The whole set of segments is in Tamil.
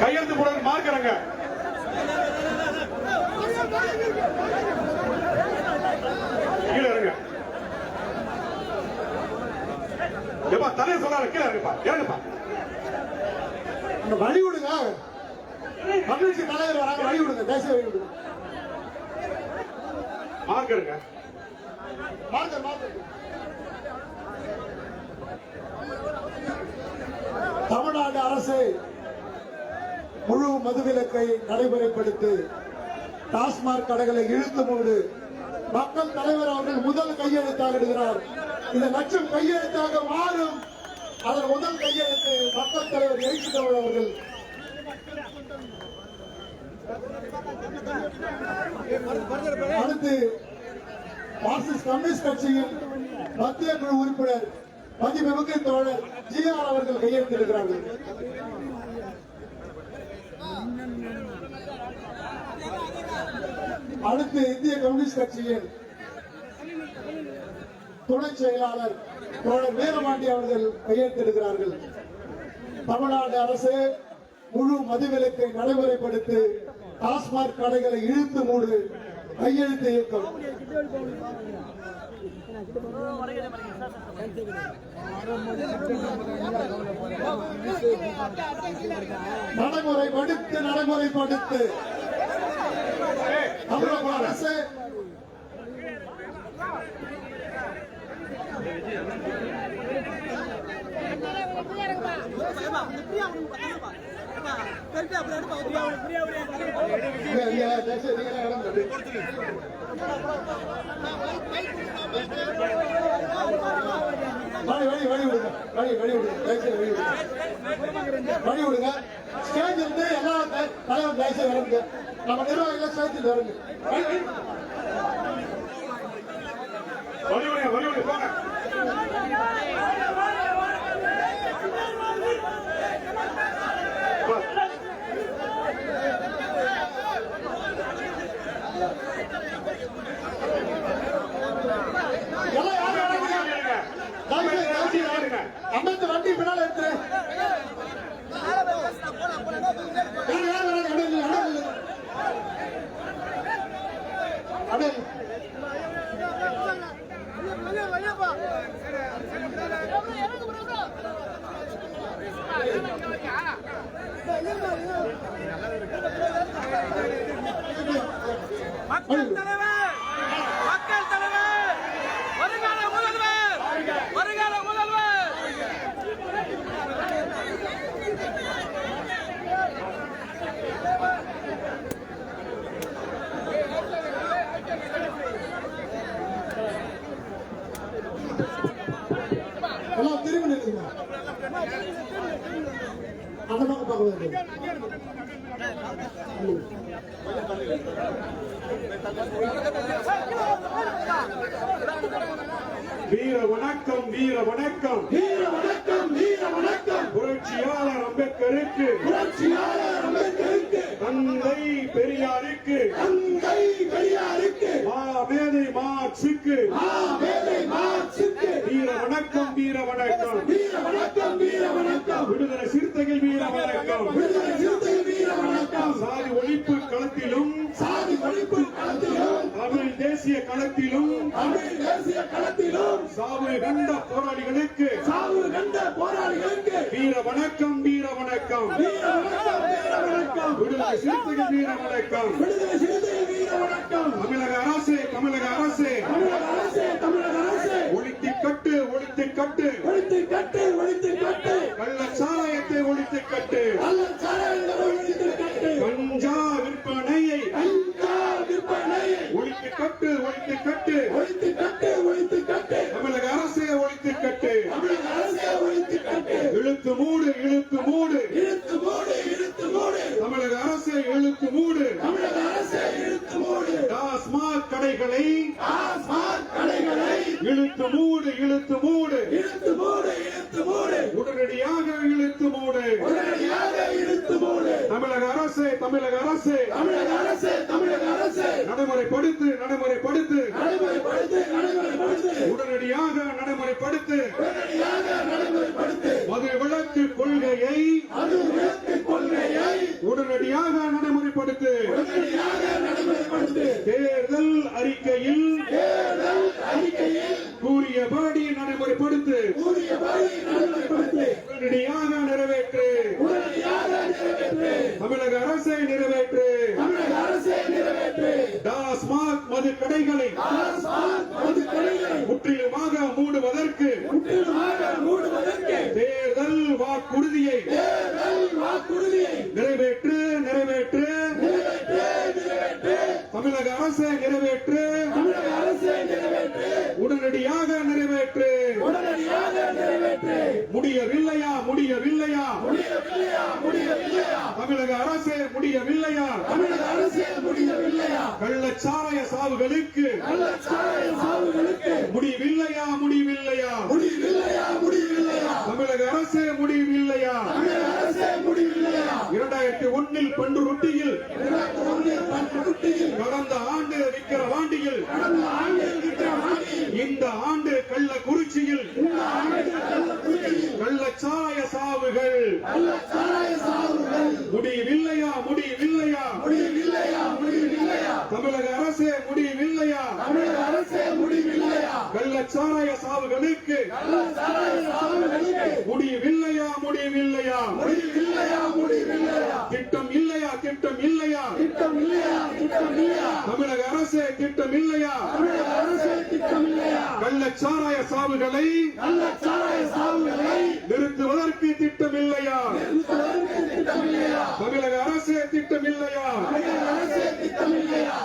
கையெழுத்து போட மார்க்கறங்க கீழே இருங்க எப்பா தலையை சொன்னாரு கீழே இருங்கப்பா ஏழுப்பா வழி விடுங்க மகிழ்ச்சி தலைவர் வராங்க வழி விடுங்க தேசிய வழி விடுங்க மார்க் எடுங்க. மார்க்கர் அரசு முழு மதுவிலக்கை நடைமுறைப்படுத்தி டாஸ்மாக் கடைகளை இழுத்து மூடு. மக்கள் தலைவர் அவர்கள் முதல் கையெழுத்தாக இடுகிறார். இந்த லட்சம் கையெழுத்தாக மாறும். அதன் முதல் கையெழுத்து மக்கள் தலைவர் எழுச்சி தமிழ் அவர்கள். அடுத்து மார்க்சிஸ்ட் கம்யூனிஸ்ட் கட்சியின் மத்திய குழு உறுப்பினர் மதிமிகு தோழர் ஜி ஆர் அவர்கள் கையெழுத்திருக்கிறார்கள். அடுத்து இந்திய கம்யூனிஸ்ட் கட்சியின் துணை செயலாளர் தோழர் வீரபாண்டி அவர்கள் கையெழுத்திடுகிறார்கள் தமிழ்நாடு அரசு முழு மதுவிலக்கை நடைமுறைப்படுத்தி டாஸ்மாக் கடைகளை இழுத்து மூடு. கையெழுத்து இயக்கம் நடைமுறைப்படுத்து நடைமுறைப்படுத்து தமிழக அரசு இங்க, இங்க, தயவுசெய்து நீங்க வழி விடுங்க ஸ்டேஜ் இருந்து எல்லா தலைவர் தயவுசெய்து நம்ம நிர்வாகிகள் ஸ்டேஜில் வழி விடுங்க வழி விடுங்க போங்க. அந்த பக்கம் வீர வணக்கம் வீர வணக்கம். வீர வணக்கம் வீர வணக்கம். புரட்சியாளர் அம்பேத்கருக்கு. புரட்சியாளர் அம்பேத்கருக்கு. தந்தை பெரியாருக்கு. தங்கை பெரியாருக்கு. மா மேதை மார்க்சுக்கு மா மேதை மார்க்சுக்கு வீர வணக்கம் வீர வணக்கம். வீர வணக்கம் வீர வணக்கம். விடுதலை சிறுத்தைகள் வீர வணக்கம். விடுதலை சிறுத்தை வீர வணக்கம். சாதி ஒழிப்பு களத்திலும் சாதி ஒழிப்பு களத்திலும் தமிழ் தேசிய களத்திலும் தமிழ் தேசிய களத்திலும் சாவு கண்ட போராளிகளுக்கு சாவு கண்ட போராளிகளுக்கு வீர வணக்கம் வீர வணக்கம். வீர வணக்கம். சிறுத்தைகள் வீர வணக்கம். விடுதலை சிறுத்தை வீர வணக்கம். தமிழக அரசே தமிழக அரசே. தமிழக அரசே தமிழக அரசே. ஒழித்து கட்டு ஒழித்து கட்டு. ஒழித்து கட்டு ஒழித்து கட்டு. கள்ளச்சாராயத்தை ஒழித்து கட்டு. சாராயங்களை ஒழித்து கட்டு. கஞ்சா விற்பனையை. கஞ்சா விற்பனையை. ஒழித்து கட்டு ஒழித்து கட்டு. தமிழக அரசே இழுத்து மூடு டாஸ்மாக் கடைகளை டாஸ்மாக் கடைகளை இழுத்து மூடு. இழுத்து மூடு இழுத்து மூடு இழுத்து மூடு உடனடியாக இழுத்து மூடு. உடனடியாக இழுத்து மூடு தமிழக அரசு தமிழக அரசு. தமிழக அரசு தமிழக அரசு நடைமுறைப்படுத்து நடைமுறைப்படுத்து. நடைமுறைப்படுத்து நடைமுறைப்படுத்து உடனடியாக நடைமுறைப்படுத்து. உடனடியாக நடைமுறைப்படுத்து மது விளக்கு கொள்கையை மது விளக்கு கொள்கையை உடனடியாக நடைமுறை நடைமுறைப்படுத்து தேர்தல் அறிக்கையில் கூறியபடி நடைமுறைப்படுத்து. உடனடியாக நிறைவேற்று. தமிழக அரசை நிறைவேற்று. டாஸ்மாக் மது கடைகளை முற்றிலுமாக மூடுவதற்கு தேர்தல் வாக்குறுதியை நிறைவேற்று. தமிழக அரசை நிறைவேற்று. உடனடியாக நிறைவேற்று. முடியவில்லையா? முடியவில்லையா? தமிழக அரசே முடியவில்லையா? கள்ளச்சாராய சாவுகளுக்கு. முடிவில்லையா முடிவில்லையா தமிழக அரசே முடிவில்லையா இரண்டாயிரத்தி ஒன்னில் பண்டு ரொட்டியில் கடந்த ஆண்டு விக்கிரவாண்டியில் இந்த ஆண்டு கள்ளக்குறிச்சியில் கள்ளச்சாராய சாவுகள். முடிவில்லையா முடிவில்லையா? தமிழக அரசே முடிவில்லையா? கள்ளச்சாராய சாவுகளுக்கு முடிவில்லையா முடிவில்லையா? திட்டம் தமிழக அரசே திட்டம் இல்லையா கள்ளச்சாராய சாவுகளை நிறுத்துவதற்கு திட்டம் இல்லையா தமிழக அரசே திட்டம் இல்லையா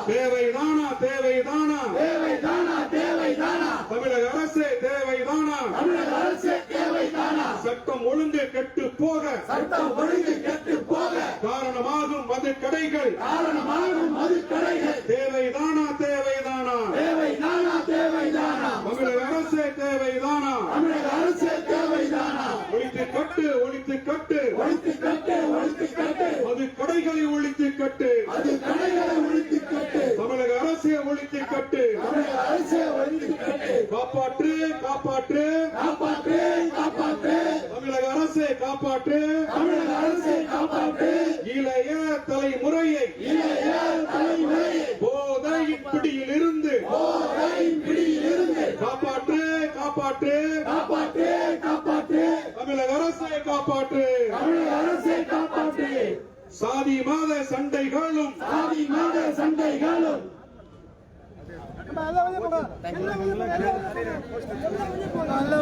தேவைதானா தேவைதானா தமிழக அரசே தேவைதானா சட்டம் ஒழுங்கு கெட்டு போக காரணமாகும் மது கடைகள் தேவைதானா தேவைதானா தமிழக அரசே தேவைதானா ஒழித்து கட்டு ஒழித்து கட்டு. மது கடைகளை ஒழித்து கட்டு. தமிழக அரசே ஒழித்து கட்டு. காப்பாற்று காப்பாற்று. தமிழக அரசே காப்பாற்று. தலைமுறையை போதையின் பிடியில் இருந்து காப்பாற்று காப்பாற்று. காப்பாற்று காப்பாற்று தமிழக அரசை காப்பாற்று. தமிழக அரசை காப்பாற்று சாதி மாத சண்டைகளும். சாதி மாத சண்டைகளும் நல்ல